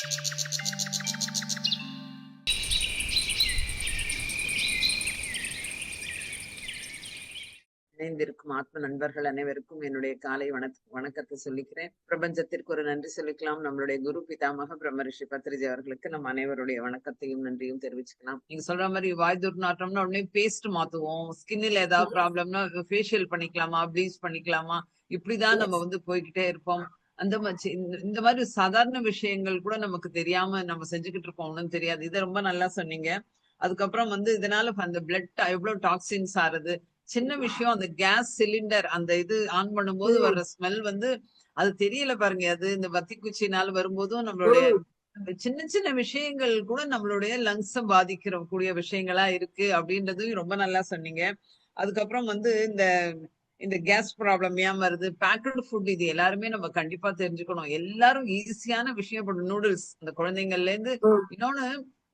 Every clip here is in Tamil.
இணைந்திருக்கும் ஆத்ம நண்பர்கள் அனைவருக்கும் என்னுடைய காலை வணக் வணக்கத்தை சொல்லிக்கிறேன். பிரபஞ்சத்திற்கு ஒரு நன்றி சொல்லிக்கலாம். நம்மளுடைய குரு பிதாமக பிரம்மரிஷி பத்ரிஜி அவர்களுக்கு நம்ம அனைவருடைய வணக்கத்தையும் நன்றியும் தெரிவிச்சுக்கலாம். நீங்க சொல்ற மாதிரி வாய் துர்நாற்றம்னா உடனே பேஸ்ட் மாத்துவோம். ஸ்கின்னில் ஏதாவது ப்ராப்ளம்னா ஃபேஷியல் பண்ணிக்கலாமா ப்ளீச் பண்ணிக்கலாமா? இப்படிதான் நம்ம வந்து போய்கிட்டே இருப்போம். அந்த மாதிரி இந்த மாதிரி சாதாரண விஷயங்கள் கூட நமக்கு தெரியாம நம்ம செஞ்சுக்கிட்டு இருப்போம்னு தெரியாது. இதை ரொம்ப நல்லா சொன்னீங்க. அதுக்கப்புறம் வந்து இதனால அந்த பிளட் எவ்வளவு டாக்ஸின்ஸ் ஆறுது சின்ன விஷயம் அந்த கேஸ் சிலிண்டர் அந்த இது ஆன் பண்ணும்போது வர்ற ஸ்மெல் வந்து அது தெரியல பாருங்க. அது இந்த வத்தி குச்சினால வரும்போதும் நம்மளுடைய சின்ன சின்ன விஷயங்கள் கூட நம்மளுடைய லங்ஸ் பாதிக்கிற கூடிய விஷயங்களா இருக்கு அப்படின்றதையும் ரொம்ப நல்லா சொன்னீங்க. அதுக்கப்புறம் வந்து இந்த இந்த கேஸ் ப்ராப்ளம் ஏன் வருது? பேக்கடு ஃபுட் இது எல்லாருமே நம்ம கண்டிப்பா தெரிஞ்சுக்கணும். எல்லாரும் ஈஸியான விஷயம் நூடுல்ஸ் இந்த குழந்தைங்கள்ல இருந்து இன்னொன்னு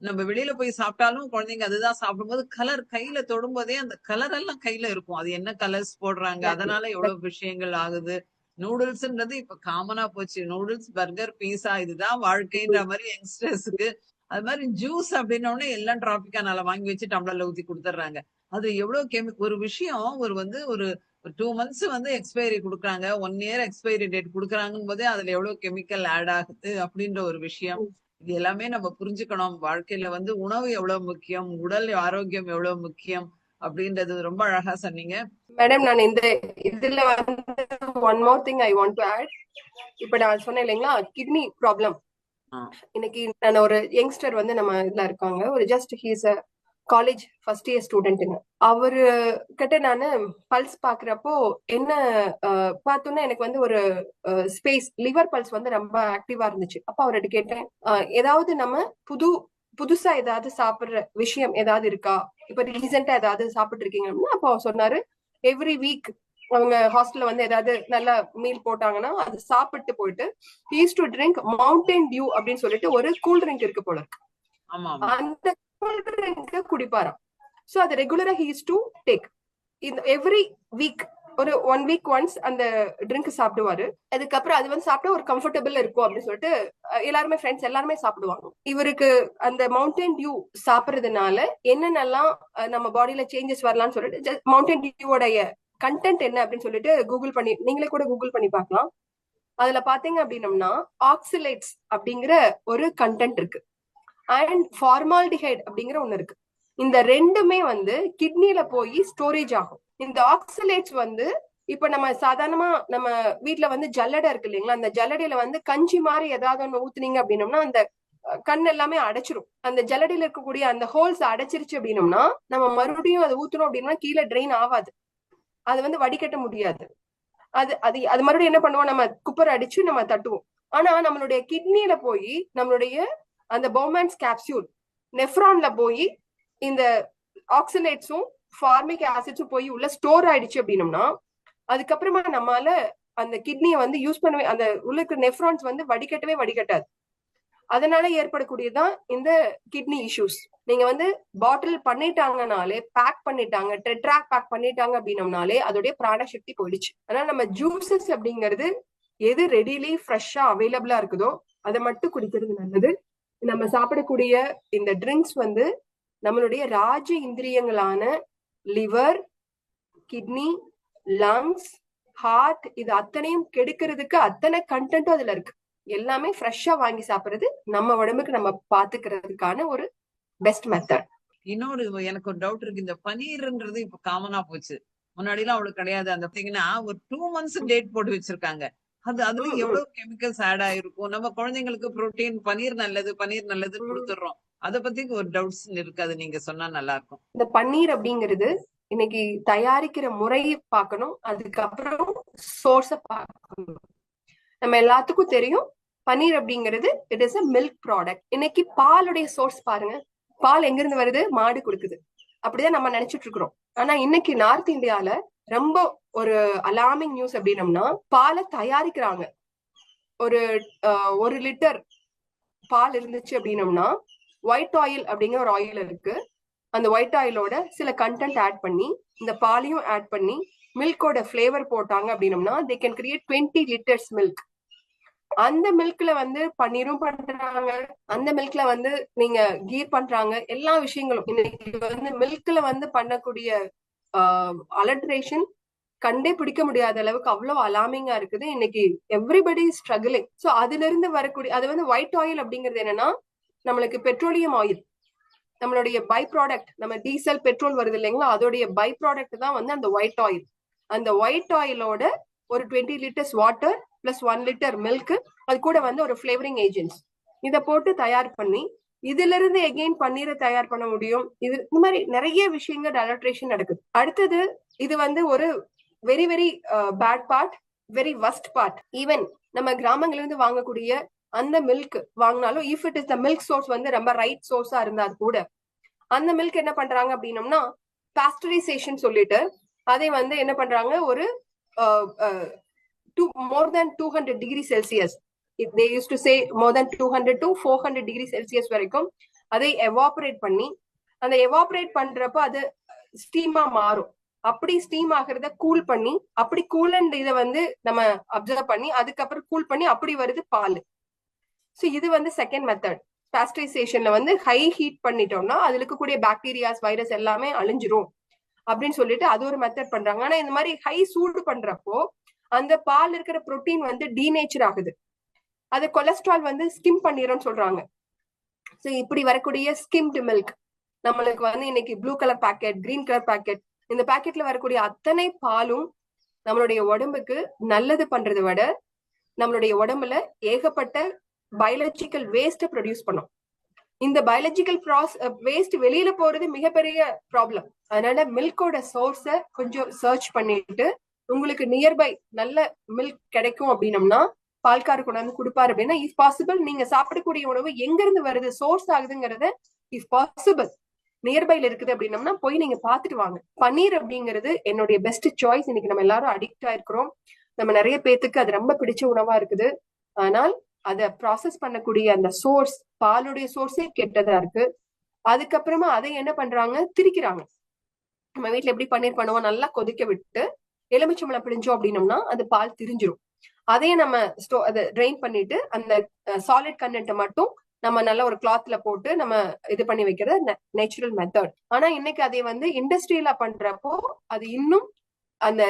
நம்ம வெளியில போய் சாப்பிட்டாலும் குழந்தைங்க அதுதான் சாப்பிடும்போது கலர் கையில தொடும்போதே அந்த கலர் எல்லாம் கையில இருக்கும். அது என்ன கலர்ஸ் போடுறாங்க? அதனால எவ்வளவு விஷயங்கள் ஆகுது? நூடுல்ஸ்ன்றது இப்ப காமனா போச்சு. நூடுல்ஸ் பர்கர் பீஸா இதுதான் வாழ்க்கைன்ற மாதிரி யங்ஸ்டர்ஸுக்கு. அது மாதிரி ஜூஸ் அப்படின்னோடனே எல்லாம் டிராபிக்கானால வாங்கி வச்சு டம்ளர்ல ஊத்தி கொடுத்துட்றாங்க. அது எவ்வளவு கெமி ஒரு விஷயம் ஒரு வந்து ஒரு டூ மந்த்ஸ் வந்து எக்ஸ்பைரி கொடுக்குறாங்க. ஒன் இயர் எக்ஸ்பைரி டேட் கொடுக்குறாங்கன்னு போதே அதுல எவ்வளவு கெமிக்கல் ஆட் ஆகுது அப்படின்ற ஒரு விஷயம். இது எல்லாமே நம்ம புரிஞ்சுக்கணும். வாழ்க்கையில வந்து உணவு எவ்வளவு முக்கியம் உடல் ஆரோக்கியம் எவ்வளவு முக்கியம் அப்படின்றது ரொம்ப அழகா சொன்னீங்க. மேடம் நான் இந்த இதுல வந்து one more thing I want to add இப்ப நான் சொன்னேன் இல்லைங்களா? கிட்னி ப்ராப்ளம் இன்னைக்கு நான் ஒரு யங்ஸ்டர் வந்து நம்ம இதுல இருக்காங்க. ஒரு just he's college first year ஸ்டூடெண்ட்டுங்க அவரு கிட்ட நான் பல்ஸ் பாக்குறப்போ என்ன பார்த்தோன்னா எனக்கு வந்து ஒரு ஸ்பேஸ் லிவர் பல்ஸ் வந்து ரொம்ப ஆக்டிவா இருந்துச்சு. அப்ப அவர்கிட்ட கேட்டேன் ஏதாவது நம்ம புது புதுசா ஏதாவது சாப்பிடுற விஷயம் ஏதாவது இருக்கா? இப்ப ரீசெண்டா ஏதாவது சாப்பிட்டு இருக்கீங்கன்னா அப்போ அவர் சொன்னாரு எவ்ரி வீக் அவங்க ஹாஸ்டல்ல வந்து ஏதாவது நல்ல மீல் போட்டாங்கன்னா அது சாப்பிட்டு போயிட்டு is to drink Mountain Dew அப்படின்னு சொல்லிட்டு ஒரு கூல் ட்ரிங்க் இருக்கு போல அந்த கூல் ட்ரிங்க் குடிப்பாராம். சோ அது ரெகுலரா ஹீஸ் டு டேக் இந்த எவ்ரி வீக் ஒரு ஒன் வீக் ஒன்ஸ் அந்த ட்ரிங்க் சாப்பிடுவாரு. அதுக்கப்புறம் அது வந்து சாப்பிட்டா ஒரு கம்ஃபர்டபுள் இருக்கும் அப்படின்னு சொல்லிட்டு எல்லாருமே ஃப்ரெண்ட்ஸ் எல்லாருமே சாப்பிடுவாங்க. இவருக்கு அந்த மவுண்டன் டியூ சாப்பிடுறதுனால என்னென்னலாம் நம்ம பாடியில சேஞ்சஸ் வரலாம்னு சொல்லிட்டு மவுண்டன் டியூவோடைய கண்டென்ட் என்ன அப்படின்னு சொல்லிட்டு கூகுள் பண்ணி நீங்களே கூட கூகுள் பண்ணி பார்க்கலாம். அதுல பாத்தீங்க அப்படின்னம்னா ஆக்சிலேட்ஸ் அப்படிங்கிற ஒரு கண்டென்ட் இருக்கு. அண்ட் ஃபார்மால்டிஹைட் அப்படிங்கிற ஒண்ணு இருக்கு. இந்த ரெண்டுமே வந்து கிட்னில போய் ஸ்டோரேஜ் ஆகும். இந்த ஆக்சலேட்ஸ் வந்து இப்ப நம்ம சாதாரணமா நம்ம வீட்டுல வந்து ஜல்லடை இருக்கு இல்லைங்களா? அந்த ஜல்லடையில வந்து கஞ்சி மாதிரி ஏதாவது ஒண்ணு ஊத்துனீங்க அப்படின்னம்னா அந்த கண் எல்லாமே அடைச்சிரும். அந்த ஜல்லடையில இருக்கக்கூடிய அந்த ஹோல்ஸ் அடைச்சிருச்சு அப்படின்னம்னா நம்ம மறுபடியும் அதை ஊத்தணும் அப்படின்னா கீழே ட்ரெயின் ஆகாது. அது வந்து வடிகட்ட முடியாது. அது அது அது மறுபடியும் என்ன பண்ணுவோம்? நம்ம குப்பர் அடிச்சு நம்ம தட்டுவோம். ஆனா நம்மளுடைய கிட்னில போய் நம்மளுடைய அந்த பௌமேன்ஸ் கேப்சியூல் நெஃப்ரான்ல போய் இந்த ஆக்சிலேட்ஸும் ஃபார்மிக் ஆசிட்ஸும் போய் உள்ள ஸ்டோர் ஆயிடுச்சு அப்படின்னம்னா அதுக்கப்புறமா நம்மால அந்த கிட்னியை வந்து யூஸ் பண்ணவே அந்த உள்ள இருக்கிற நெஃப்ரான்ஸ் வந்து வடிகட்டவே வடிகட்டாது. அதனால ஏற்படக்கூடியதுதான் இந்த கிட்னி இஷ்யூஸ் நீங்க வந்து பாட்டில் பண்ணிட்டாங்கனாலே பேக் பண்ணிட்டாங்க ட்ரெட்ராக் பேக் பண்ணிட்டாங்க அப்படின்னம்னாலே அதோடைய பிராணசக்தி போயிடுச்சு. அதனால நம்ம ஜூசஸ் அப்படிங்கிறது எது ரெடிலி ஃப்ரெஷ்ஷா அவைலபிளா இருக்குதோ அதை மட்டும் குடிக்கிறது நல்லது. நம்ம சாப்பிடக்கூடிய இந்த ட்ரிங்க்ஸ் வந்து நம்மளுடைய ராஜ இந்திரியங்களான லிவர் கிட்னி லங்ஸ் ஹார்ட் இது அத்தனையும் கெடுக்கிறதுக்கு அத்தனை கண்டென்ட்டும் அதுல இருக்கு. எல்லாமே ஃப்ரெஷ்ஷா வாங்கி சாப்பிடுறது நம்ம உடம்புக்கு நம்ம பாத்துக்கிறதுக்கான ஒரு பெஸ்ட் மெத்தட் இன்னொரு எனக்கு ஒரு டவுட் இருக்கு. இந்த பனீர்ன்றது இப்ப காமனா போச்சு. முன்னாடி எல்லாம் அவ்வளவு கிடையாது. அந்த பாத்தீங்கன்னா ஒரு டூ மந்த்ஸ் டேட் போட்டு வச்சிருக்காங்க. அது அதுல எவ்வளவு கெமிக்கல்ஸ் ஆட் ஆயிருக்கும்? நம்ம குழந்தைங்களுக்கு புரோட்டீன் பனீர் நல்லது பனீர் நல்லது கொடுத்துடுறோம். அத பத்தி ஒரு டவுட்ஸ் இருக்கு அது நீங்க சொன்னா நல்லா இருக்கும் இந்த பன்னீர் அப்படிங்கிறது இன்னைக்கு தயாரிக்கிற முறையை பார்க்கணும். அதுக்கப்புறம் சோர்ஸ பார்க்கணும். நம்ம எல்லாத்துக்கும் தெரியும். பன்னீர் அப்படிங்கிறது it is a milk product இன்னைக்கு பாலுடைய சோர்ஸ் பாருங்க. பால் எங்க இருந்து வருது? மாடு கொடுக்குது. அப்படிதான் நம்ம நினைச்சிட்டு இருக்கிறோம். ஆனா இன்னைக்கு நார்த் இந்தியால ரொம்ப ஒரு அலாமிங் நியூஸ் அப்படின்னம்னா பாலை தயாரிக்கிறாங்க. ஒரு ஒரு லிட்டர் பால் இருந்துச்சு அப்படின்னம்னா ஒயிட் ஆயில் அப்படிங்கிற ஒரு ஆயில் இருக்கு. அந்த ஒயிட் ஆயிலோட சில கண்டென்ட் ஆட் பண்ணி இந்த பாலையும் ஆட் பண்ணி மில்கோட ஃபிளேவர் போட்டாங்க அப்படின்னம்னா they can create twenty litres milk அந்த மில்க்ல வந்து பன்னீரும் பண்றாங்க. அந்த மில்க்ல வந்து நீங்க கீர் பண்றாங்க. எல்லா விஷயங்களும். இன்னைக்கு வந்து மில்க்ல வந்து பண்ணக்கூடிய அலட்ரேஷன் கண்டே பிடிக்க முடியாத அளவுக்கு அவ்வளவு அலாமிங்கா இருக்குது. இன்னைக்கு எவ்ரிபடி ஸ்ட்ரகிளிங் சோ அதுல இருந்து வரக்கூடிய அது வந்து ஒயிட் ஆயில் அப்படிங்கிறது என்னன்னா நம்மளுக்கு பெட்ரோலியம் ஆயில் நம்மளுடைய பை ப்ராடக்ட் நம்ம டீசல் பெட்ரோல் வருது இல்லைங்களா? அதோடைய பை ப்ராடக்ட் தான் வந்து அந்த ஒயிட் ஆயில் அந்த ஒயிட் ஆயிலோட ஒரு twenty litres water plus one litre milk அது கூட வந்து ஒரு ஃபிளேவரிங் ஏஜென்ட்ஸ் இதை போட்டு தயார் பண்ணி இதுல இருந்து எகெயின் பன்னீரை தயார் பண்ண முடியும். இது இந்த மாதிரி நிறைய விஷயங்கள் அலட்ரேஷன் நடக்குது. அடுத்தது இது வந்து ஒரு very very bad part very worst part even நம்ம கிராமங்கள்ல இருந்து வாங்கக்கூடிய அந்த மில்க் வாங்கினாலும் if it is the milk source வந்து ரொம்ப ரைட் சோர்ஸா இருந்தா கூட அந்த மில்க் என்ன பண்றாங்க அப்படின்னம்னா பாஸ்டரைசேஷன் சொல்லிட்டு அதை வந்து என்ன பண்றாங்க? ஒரு two more than two hundred degree Celsius they use to say more than two hundred to four hundred degree Celsius வரைக்கும் அதை எவாபரேட் பண்ணி அந்த எவாபரேட் பண்றப்ப அது ஸ்டீமா மாறும். அப்படி ஸ்டீம் ஆகுறத கூல் பண்ணி அப்படி கூலண்ட் இதை வந்து நம்ம அப்சர்வ் பண்ணி அதுக்கப்புறம் கூல் பண்ணி அப்படி வருது பால். ஸோ இது வந்து செகண்ட் மெத்தட் பாஸ்டரைசேஷன்ல வந்து ஹை ஹீட் பண்ணிட்டோம்னா அதுல இருக்கக்கூடிய பாக்டீரியாஸ் வைரஸ் எல்லாமே அழிஞ்சிரும். அப்படின்னு சொல்லிட்டு அது ஒரு மெத்தட் பண்றாங்க. ஆனா இந்த மாதிரி ஹை சூடு பண்றப்போ அந்த பால் இருக்கிற புரோட்டீன் வந்து டீநேச்சர் ஆகுது. அது கொலஸ்ட்ரால் வந்து ஸ்கிம் பண்ணிடும்னு சொல்றாங்க. ஸோ இப்படி வரக்கூடிய ஸ்கிம்டு மில்க் நம்மளுக்கு வந்து இன்னைக்கு blue colour packet green colour packet இந்த பாக்கெட்ல வரக்கூடிய அத்தனை பாலும் நம்மளுடைய உடம்புக்கு நல்லது பண்றதை விட நம்மளுடைய உடம்புல ஏகப்பட்ட பயாலஜிக்கல் வேஸ்ட ப்ரொடியூஸ் பண்ணும். இந்த பயாலஜிக்கல் ப்ராஸ் வேஸ்ட் வெளியில போறது மிகப்பெரிய ப்ராப்ளம் அதனால மில்கோட சோர்ஸ கொஞ்சம் சர்ச் பண்ணிட்டு உங்களுக்கு நியர்பை நல்ல மில்க் கிடைக்கும் அப்படின்னம்னா பால்கார கொண்டாந்து கொடுப்பாரு அப்படின்னா இஃப் பாசிபிள் நீங்க சாப்பிடக்கூடிய உணவு எங்க இருந்து வருது? சோர்ஸ் ஆகுதுங்கிறத இஃப் பாசிபிள் நியர்பைல இருக்குது அப்படின்னம்னா போய் நீங்க பாத்துட்டு வாங்க. பன்னீர் அப்படிங்கிறது என்னுடைய பெஸ்ட் சாய்ஸ் இன்னைக்கு நம்ம எல்லாரும் அடிக்ட் ஆயிருக்கிறோம் நம்ம நிறைய பேத்துக்கு அது ரொம்ப பிடிச்ச உணவா இருக்குது. ஆனால் அதை ப்ராசஸ் பண்ணக்கூடிய அந்த சோர்ஸ் பாலுடைய சோர்ஸே கெட்டதா இருக்கு. அதுக்கப்புறமா அதை என்ன பண்றாங்க? திரிக்கிறாங்க. நம்ம வீட்டுல எப்படி பன்னீர் பண்ணுவோம்? நல்லா கொதிக்க விட்டு எலுமிச்சம்பழம் பிழிஞ்சோம் அப்படின்னம்னா அது பால் திரிஞ்சிரும். அதையே நம்ம ஸ்டோ அதை ட்ரெயின் பண்ணிட்டு அந்த சாலிட் கண்டென்ட்டை மட்டும் நம்ம நல்ல ஒரு கிளாத்ல போட்டு நம்ம இது பண்ணி வைக்கிறது நேச்சுரல் மெத்தட் ஆனா இன்னைக்கு அதை வந்து இண்டஸ்ட்ரியில பண்றப்போ அது இன்னும் அந்த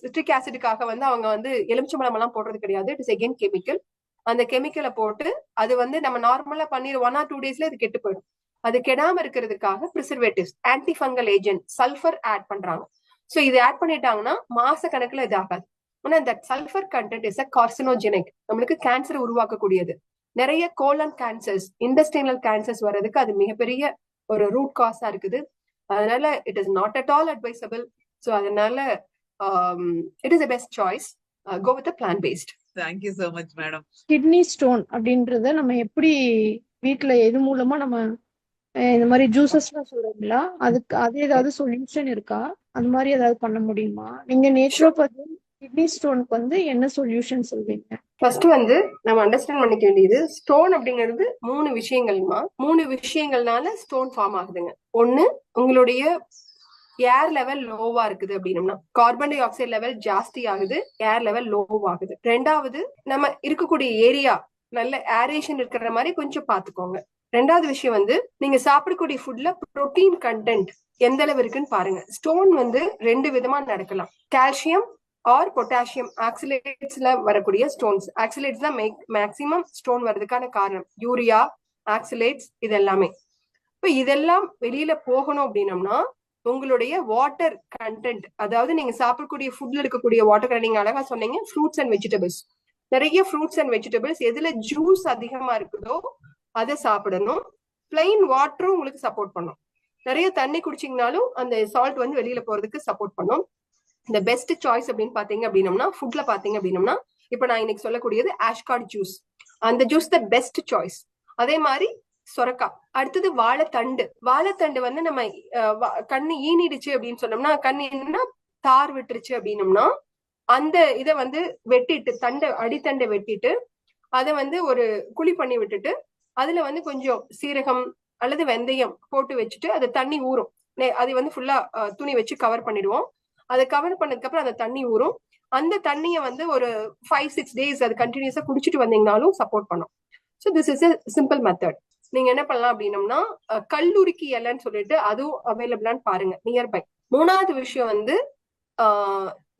சிட்ரிக் ஆசிடுக்காக வந்து அவங்க வந்து எலுமிச்சம்பழம் எல்லாம் போடுறது கிடையாது. இட் இஸ் எகெயின் கெமிக்கல் அந்த கெமிக்கலை போட்டு அது வந்து நம்ம நார்மலா பண்ணிரு ஒன் ஆர் டூ டேஸ்ல அது கெட்டு போயிடும். அது கெடாம இருக்கிறதுக்காக preservatives anti fungal agent sulphur add பண்றாங்க. ஸோ இது ஆட் பண்ணிட்டாங்கன்னா மாச கணக்குல இது ஆகாது ஆனா இந்த sulphur content is a carcinogenic நம்மளுக்கு கேன்சர் உருவாக்கக்கூடியது. நிறைய கோலன் கேன்சர்ஸ் இண்டஸ்ட்ரியல் கேன்சர்ஸ் வர்றதுக்கு அது மிகப்பெரிய ஒரு ரூட் காஸா இருக்குது. அதனால it is not at all advisable so அதனால it is a best choice go with plant based thank you so much madam kidney stone அப்படின்றத நம்ம எப்படி வீட்ல எது மூலமா நம்ம இந்த மாதிரி ஜூசஸ்லாம் சொல்றீங்களா? அதுக்கு அது ஏதாவது சொல்யூஷன் இருக்கா? அந்த மாதிரி ஏதாவது பண்ண முடியுமா? நீங்க நேச்சுரோபதி கிட்னி ஸ்டோனுக்கு வந்து என்ன சொல்யூஷன் சொல்வீங்க? ஃபர்ஸ்ட் வந்து நம்ம அண்டர்ஸ்டாண்ட் பண்ணிக்க வேண்டியது ஸ்டோன் அப்படிங்கிறது மூணு விஷயங்கள்மா. மூணு விஷயங்கள்னால ஸ்டோன் ஃபார்ம் ஆகுதுங்க. ஒண்ணு உங்களுடைய ஏர் லெவல் லோவா இருக்குது அப்படின்னம்னா கார்பன் டை ஆக்சைடு லெவல் ஜாஸ்தி ஆகுது ஏர் லெவல் லோவ் ஆகுது. ரெண்டாவது நம்ம இருக்கக்கூடிய ஏரியா நல்ல ஏரேஷன் இருக்கிற மாதிரி கொஞ்சம் பாத்துக்கோங்க ரெண்டாவது விஷயம் வந்து நீங்க சாப்பிடக்கூடிய ஃபுட்ல புரோட்டீன் கண்டென்ட் எந்த அளவு இருக்குன்னு பாருங்க. ஸ்டோன் வந்து ரெண்டு விதமா நடக்கலாம். கால்சியம் ஆர் பொட்டாசியம் ஆக்சிலேட்ஸ்ல வரக்கூடிய ஸ்டோன்ஸ் ஆக்சிலேட்ஸ் தான் மேக்சிமம் ஸ்டோன் வர்றதுக்கான காரணம். யூரியா ஆக்சிலேட்ஸ் இது எல்லாமே இப்போ இதெல்லாம் வெளியில போகணும் அப்படின்னம்னா உங்களுடைய வாட்டர் கண்டென்ட் அதாவது நீங்க சாப்பிடக்கூடிய ஃபுட்ல இருக்கக்கூடிய வாட்டர் நீங்க அழகா சொன்னீங்க ஃப்ரூட்ஸ் அண்ட் வெஜிடபிள்ஸ் நிறைய ஃப்ரூட்ஸ் அண்ட் வெஜிடபிள்ஸ் எதுல ஜூஸ் அதிகமா இருக்குதோ அதை சாப்பிடணும். பிளெயின் வாட்டரும் உங்களுக்கு சப்போர்ட் பண்ணும். நிறைய தண்ணி குடிச்சிங்கனாலும் அந்த சால்ட் வந்து வெளியில போறதுக்கு சப்போர்ட் பண்ணும். இந்த பெஸ்ட் சாய்ஸ் அப்படின்னு பாத்தீங்க அப்படின்னம்னா ஃபுட்ல பாத்தீங்க அப்படின்னம்னா இப்ப நான் இன்னைக்கு சொல்லக்கூடியது ஆஷ்கார்ட் ஜூஸ் அந்த ஜூஸ் த பெஸ்ட் சாய்ஸ் அதே மாதிரி சொரக்கா அடுத்தது வாழைத்தண்டு. வாழைத்தண்டு வந்து நம்ம கண்ணு ஈனிடுச்சு அப்படின்னு சொன்னோம்னா கண்ணு என்னன்னா தார் விட்டுருச்சு அப்படின்னம்னா அந்த இதை வந்து வெட்டிட்டு தண்டை அடித்தண்டை வெட்டிட்டு அதை வந்து ஒரு குழி பண்ணி விட்டுட்டு அதுல வந்து கொஞ்சம் சீரகம் அல்லது வெந்தயம் போட்டு வச்சுட்டு அது தண்ணி ஊறும். அதை வந்து ஃபுல்லா துணி வச்சு கவர் பண்ணிடுவோம். அதை கவர் பண்ணதுக்கு அப்புறம் அந்த தண்ணி ஊறும். அந்த தண்ணிய வந்து ஒரு ஃபைவ் சிக்ஸ் டேஸ் அது கண்டினியூஸா குடிச்சிட்டு வந்தீங்கனாலும் சப்போர்ட் பண்ணும். So this is a simple method நீங்க என்ன பண்ணலாம் அப்படின்னம்னா கல்லூரிக்கு இலைன்னு சொல்லிட்டு அதுவும் அவைலபிளான்னு பாருங்க நியர்பை மூணாவது விஷயம் வந்து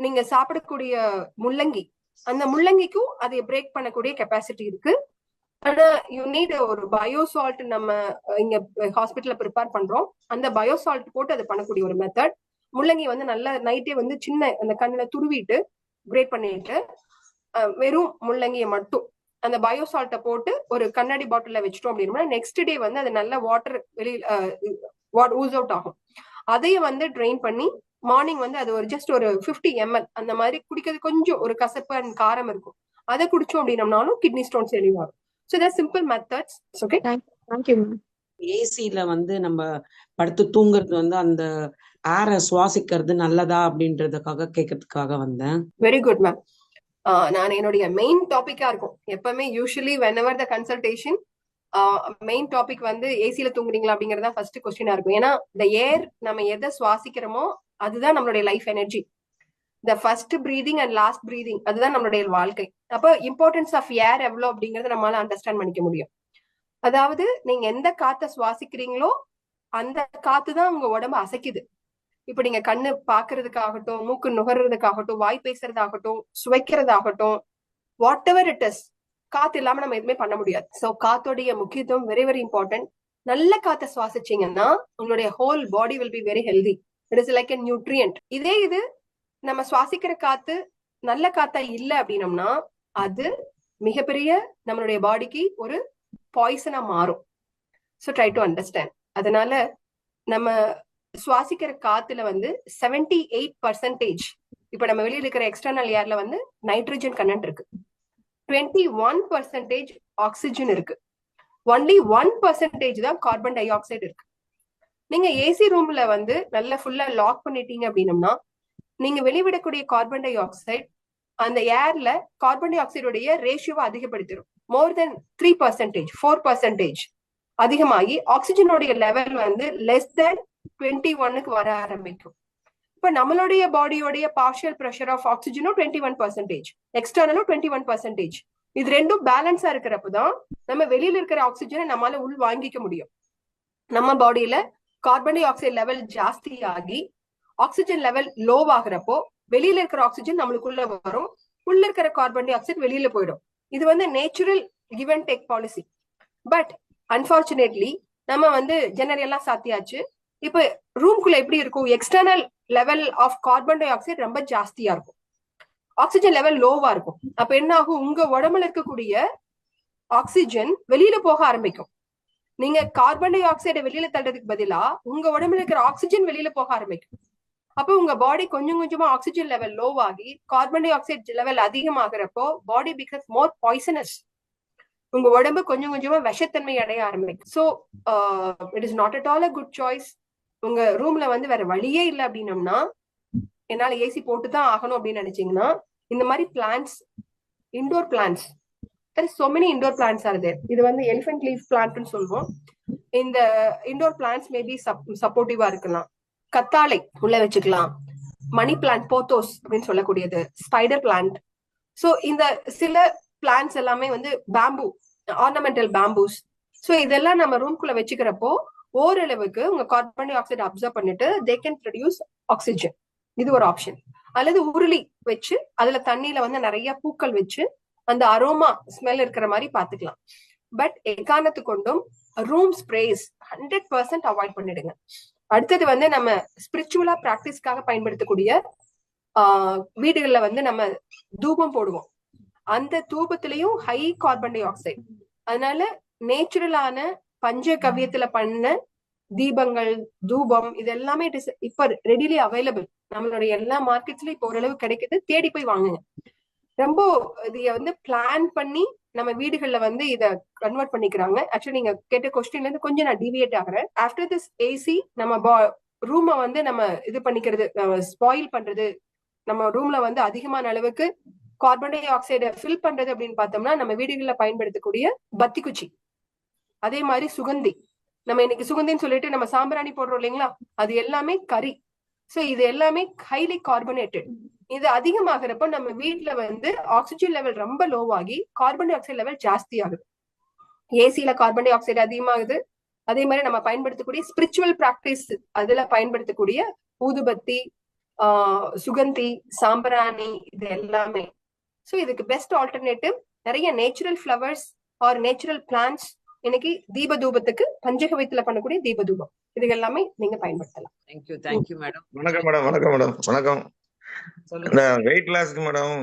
நீங்க சாப்பிடக்கூடிய முள்ளங்கி. அந்த முள்ளங்கிக்கும் அதை பிரேக் பண்ணக்கூடிய கெப்பாசிட்டி இருக்கு. ஆனா யூ நீட் ஒரு பயோசால்ட் நம்ம இங்க ஹாஸ்பிட்டல்ல ப்ரிப்பேர் பண்றோம். அந்த பயோசால்ட் போட்டு அதை பண்ணக்கூடிய ஒரு மெத்தட் முள்ளங்கி வந்து நல்லா நைட்டே வந்து சின்ன அந்த கண்ணுல துருவிட்டு கிரேட் பண்ணிட்டு வெறும் முள்ளங்கியை மட்டும். அந்த பயோசால்ட்டை போட்டு ஒரு கண்ணாடி பாட்டில்ல வச்சிட்டோம் அப்படின்னா நெக்ஸ்ட் டே வந்து அது நல்ல வாட்டர் வெளியில் ஊஸ் அவுட் ஆகும். அதையும் வந்து ட்ரெயின் பண்ணி மார்னிங் வந்து அது ஒரு ஜஸ்ட் ஒரு 50 எம்எல் அந்த மாதிரி குடிக்கிறது கொஞ்சம் ஒரு கசப்பு அண்ட் காரம் இருக்கும். அதை குடிச்சோம் அப்படின்னம்னாலும் கிட்னி ஸ்டோன்ஸ் வெளிவாகும் ஸோ இதான் simple methods okay thank you ஏசில வந்து நம்ம படுத்து தூங்குறது வந்து அந்த ஏரை சுவாசிக்கிறது நல்லதா அப்படின்றதுக்காக கேட்கறதுக்காக வந்தேன். வெரி குட் மேம் நான் என்னுடைய மெயின் டாபிக்கா இருக்கும். எப்பவுமே usually whenever the consultation main topic வந்து ஏசில தூங்குறீங்களா அப்படிங்கறதா ஃபர்ஸ்ட் கொஸ்டினா இருக்கும். ஏன்னா இந்த ஏர் நம்ம எதை சுவாசிக்கிறோமோ அதுதான் நம்மளுடைய life energy the first breathing and last breathing அதுதான் நம்மளுடைய வாழ்க்கை. அப்போ இம்பார்ட்டன்ஸ் ஆஃப் ஏர் எவ்வளோ அப்படிங்கறத நம்மளால அண்டர்ஸ்டாண்ட் பண்ணிக்க முடியும். அதாவது நீங்க எந்த காத்தை சுவாசிக்கிறீங்களோ அந்த காத்து தான் உங்க உடம்ப அசைக்குது. இப்ப நீங்க கண்ணு பாக்குறதுக்காகட்டும் மூக்கு நுகர்றதுக்காகட்டும் வாய் பேசுறதாகட்டும் சுவைக்கிறதாகட்டும் வாட் எவர் இட் இஸ் காத்து இல்லாம நம்ம எதுவுமே பண்ண முடியாது. சோ காத்தோடைய முக்கியத்துவம் வெரி வெரி இம்பார்ட்டன்ட் நல்ல காத்த சுவாசிச்சீங்கன்னா உங்களுடைய whole body will be very healthy it is like a nutrient இதே இது நம்ம சுவாசிக்கிற காத்து நல்ல காத்தா இல்ல அப்படின்னம்னா அது மிகப்பெரிய நம்மளுடைய பாடிக்கு ஒரு பாய்சனா மாறும். ஸோ ட்ரை டு அண்டர்ஸ்டாண்ட் அதனால நம்ம சுவாசிக்கிற காத்துல வந்து 78% எயிட் பர்சன்டேஜ் இப்ப நம்ம வெளியில இருக்கிற எக்ஸ்டர்னல் ஏர்ல வந்து நைட்ரஜன் கண்டென்ட் இருக்கு. டுவெண்ட்டி ஒன் பர்சன்டேஜ் ஆக்சிஜன் இருக்கு. ஒன்லி ஒன் பர்சன்டேஜ் தான் கார்பன் டை ஆக்சைடு இருக்கு. நீங்க ஏசி ரூம்ல வந்து நல்லா ஃபுல்லா லாக் பண்ணிட்டீங்க அப்படின்னம்னா நீங்க வெளிவிடக்கூடிய கார்பன் டை ஆக்சைடு அந்த ஏர்ல கார்பன் டை ஆக்சைடுடைய ரேஷியோவை அதிகப்படுத்திடும் more than three percentage four percentage அதிகமாகி ஆக்சிஜனுடைய லெவல் வந்து லெஸ் தென் டுவெண்ட்டி ஒன்னுக்கு வர ஆரம்பிக்கும். இப்ப நம்மளுடைய பாடியோடைய பார்ஷியல் ப்ரெஷர் ஆஃப் ஆக்சிஜனும் டுவெண்ட்டி ஒன் பர்சன்டேஜ் எக்ஸ்டர்னலும் டுவெண்ட்டி ஒன் பர்சன்டேஜ் இது ரெண்டும் பேலன்ஸா இருக்கிறப்ப தான் நம்ம வெளியில இருக்கிற ஆக்சிஜனை நம்மளால உள் வாங்கிக்க முடியும். நம்ம பாடியில கார்பன் டை ஆக்சைடு லெவல் ஜாஸ்தி ஆகி ஆக்சிஜன் லெவல் லோ ஆகுறப்போ வெளியில இருக்கிற ஆக்சிஜன் நம்மளுக்குள்ள வரும். உள்ள இருக்கிற கார்பன் டை ஆக்சைடு வெளியில போயிடும். இது வந்து natural give and take policy but unfortunately நம்ம வந்து ஜன்னல் எல்லாம் சாத்தியாச்சு. இப்ப ரூம்குள்ள எப்படி இருக்கும்? External level of carbon dioxide ரொம்ப ஜாஸ்தியா இருக்கும். ஆக்சிஜன் லெவல் லோவா இருக்கும். அப்ப என்ன ஆகும்? உங்க உடம்புல இருக்கக்கூடிய ஆக்சிஜன் வெளியில போக ஆரம்பிக்கும். நீங்க கார்பன் டை ஆக்சைடை வெளியில தள்ளுறதுக்கு பதிலா உங்க உடம்புல இருக்கிற ஆக்சிஜன் வெளியில போக ஆரம்பிக்கும். அப்ப உங்க பாடி கொஞ்சம் கொஞ்சமா ஆக்சிஜன் லெவல் லோ ஆகி கார்பன் டை ஆக்சைடு லெவல் அதிகமாகிறப்போ பாடி பிகஸ் மோர் பாய்சனஸ் உங்க உடம்பு கொஞ்சம் கொஞ்சமா விஷத்தன்மை அடைய ஆரம்பிக்கும். So it is not at all a good choice உங்க ரூம்ல வந்து வேற வழியே இல்லை அப்படின்னம்னா என்னால ஏசி போட்டு தான் ஆகணும் அப்படின்னு நினைச்சீங்கன்னா இந்த மாதிரி plants indoor plants so many indoor plants are there இது வந்து எலிஃபென்ட் லீஃப் பிளான்ட்னு சொல்லுவோம். இந்த இண்டோர் பிளான்ஸ் மேபி சப்போர்ட்டிவா இருக்கலாம். கத்தாழை உள்ள வச்சுக்கலாம். மணி பிளான்ட் போத்தோஸ் அப்படின்னு சொல்லக்கூடியது. ஸ்பைடர் பிளான்ட் ஸோ இந்த சில பிளான்ஸ் எல்லாமே வந்து பேம்பு ஆர்னமெண்டல் பேம்பூஸ் ஸோ இதெல்லாம் நம்ம ரூம்குள்ள வச்சுக்கிறப்போ ஓரளவுக்கு உங்க கார்பன் டை ஆக்சைடு அப்சர்வ் பண்ணிட்டு தே கேன் ப்ரொடியூஸ் ஆக்சிஜன் இது ஒரு ஆப்ஷன் அல்லது உருளி வச்சு அதுல தண்ணியில வந்து நிறைய பூக்கள் வச்சு அந்த அரோமா ஸ்மெல் இருக்கிற மாதிரி பாத்துக்கலாம் பட் எக்காரணத்து கொண்டும் room sprays hundred percent avoid பண்ணிடுங்க. அடுத்தது வந்து நம்ம ஸ்பிரிச்சுவலா பிராக்டிஸ்க்காக பயன்படுத்தக்கூடிய வீடுகளில் வீடுகள்ல வந்து நம்ம தூபம் போடுவோம். அந்த தூபத்திலையும் ஹை கார்பன் டை ஆக்சைடு அதனால நேச்சுரலான பஞ்ச கவியத்துல பண்ண தீபங்கள் தூபம் இது எல்லாமே இட் இஸ் இப்ப ரெடிலி அவைலபிள் நம்மளுடைய எல்லா மார்க்கெட்ஸ்லயும் இப்போ ஓரளவு கிடைக்குது. தேடி போய் வாங்குங்க. ரொம்ப இதைய வந்து பிளான் பண்ணி நம்ம வீடுகள்ல வந்து இத கன்வெர்ட் பண்ணிக்கிறாங்க. ஆக்சுவலி நீங்க கேட்ட கொஸ்டின்ல இருந்து கொஞ்சம் நான் டிவியேட் ஆகுறேன். ஆஃப்டர் திஸ் ஏசி நம்ம ரூமை வந்து நம்ம இது பண்ணிக்கிறது ஸ்பாயில் பண்றது நம்ம ரூம்ல வந்து அதிகமான அளவுக்கு கார்பன் டை ஆக்சைடை ஃபில் பண்றது அப்படின்னு பார்த்தோம்னா நம்ம வீடுகளில் பயன்படுத்தக்கூடிய பத்தி குச்சி அதே மாதிரி சுகந்தி. நம்ம இன்னைக்கு சுகந்தின்னு சொல்லிட்டு நம்ம சாம்பிராணி போடுறோம் இல்லைங்களா? அது எல்லாமே கறி. சோ இது எல்லாமே ஹைலி கார்பனேட்டட் இது அதிகமாகிறப்ப நம்ம வீட்டுல வந்து ஆக்சிஜன் லெவல் ரொம்ப லோவாகி கார்பன் டை ஆக்சைடு லெவல் ஜாஸ்தி ஆகுது. ஏசியில கார்பன் டை ஆக்சைடு அதிகமாகுது. அதே மாதிரி நம்ம பயன்படுத்தக்கூடிய ஸ்பிரிச்சுவல் பிராக்டிஸ் அதுல பயன்படுத்தக்கூடிய ஊதுபத்தி ஆஹ் சுகந்தி சாம்பிராணி இது எல்லாமே. ஸோ இதுக்கு பெஸ்ட் ஆல்டர்னேட்டிவ் நிறைய natural flowers or natural plants இன்னைக்கு தீப தூபத்துக்கு பஞ்சகவியத்துல பண்ணக்கூடிய தீப தூபம் இது எல்லாமே நீங்க பயன்படுத்தலாம். Thank you thank you madam வணக்கம் மேடம் வணக்கம் மேடம் வணக்கம். சொல்லுங்க. இந்த வெயிட் லாஸ்க்கு மேடம்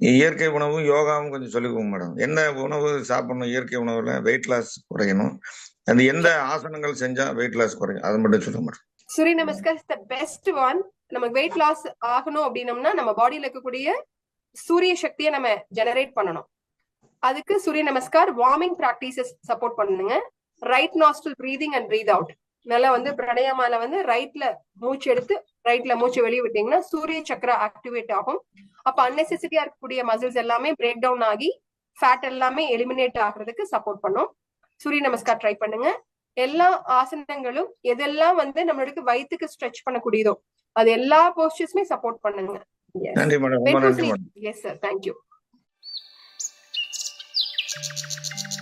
இயற்கை உணவும் யோகாவும் கொஞ்சம் சொல்லிக்கோங்க மேடம் என்ன உணவு சாப்பிடணும்? இயற்கை உணவுல வெயிட் லாஸ் குறையணும். அந்த எந்த ஆசனங்கள் செஞ்சா வெயிட் லாஸ் குறையும்? அதை மட்டும் சொல்லுங்க madam Surya Namaskar the best one நமக்கு வெயிட் லாஸ் ஆகணும் அப்படின்னம்னா நம்ம பாடியில இருக்கக்கூடிய சூரிய சக்தியை நம்ம ஜெனரேட் பண்ணணும். அதுக்கு Surya Namaskar warming practices support பண்ணுங்க. Right nostril breathing and breath out மேல வந்து பிரணயமால வந்து ரைட்ல மூச்சு எடுத்து ரைட்ல மூச்சு வெளியே விட்டீங்கன்னா சூரிய சக்கரா ஆக்டிவேட் ஆகும். அப்ப அன்னெசசிட்டியா இருக்கக்கூடிய மசில்ஸ் எல்லாமே பிரேக் டவுன் ஆகி ஃபேட் எல்லாமே எலிமினேட் ஆகுறதுக்கு சப்போர்ட் பண்ணும். சூரிய நமஸ்கார் ட்ரை பண்ணுங்க. எல்லா ஆசனங்களும் எதெல்லாம் வந்து நம்மளுக்கு வயிற்றுக்கு ஸ்ட்ரெச் பண்ணக்கூடியதோ அது எல்லா போஸ்டர்ஸுமே சப்போர்ட் பண்ணுங்க. Yes sir thank you Thank you.